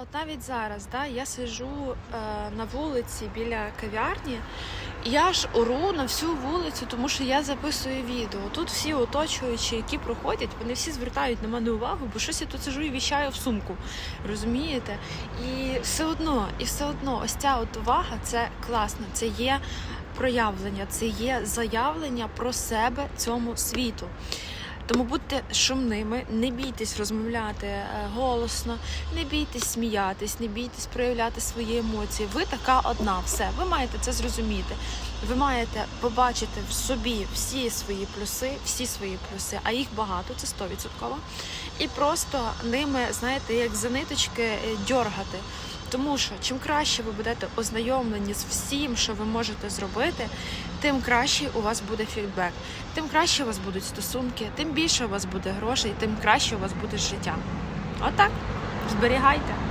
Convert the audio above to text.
От навіть зараз, да, я сижу е, на вулиці біля кав'ярні, і я ж ору на всю вулицю, тому що я записую відео. Тут всі оточуючі, які проходять, вони всі звертають на мене увагу, бо щось я тут сижу і віщаю в сумку. Розумієте? І все одно, і все одно, ось ця от увага це класно. Це є проявлення, це є заявлення про себе цьому світу. Тому будьте шумними, не бійтесь розмовляти е, голосно, не бійтесь сміятись, не бійтесь проявляти свої емоції. Ви така одна, все. Ви маєте це зрозуміти. Ви маєте побачити в собі всі свої плюси, всі свої плюси, а їх багато, це 100%. І просто ними, знаєте, як за ниточки е, дьоргати. Тому що чим краще ви будете ознайомлені з всім, що ви можете зробити, тим краще у вас буде фідбек, тим краще у вас будуть стосунки, тим більше у вас буде грошей, тим краще у вас буде життя. Отак, зберігайте.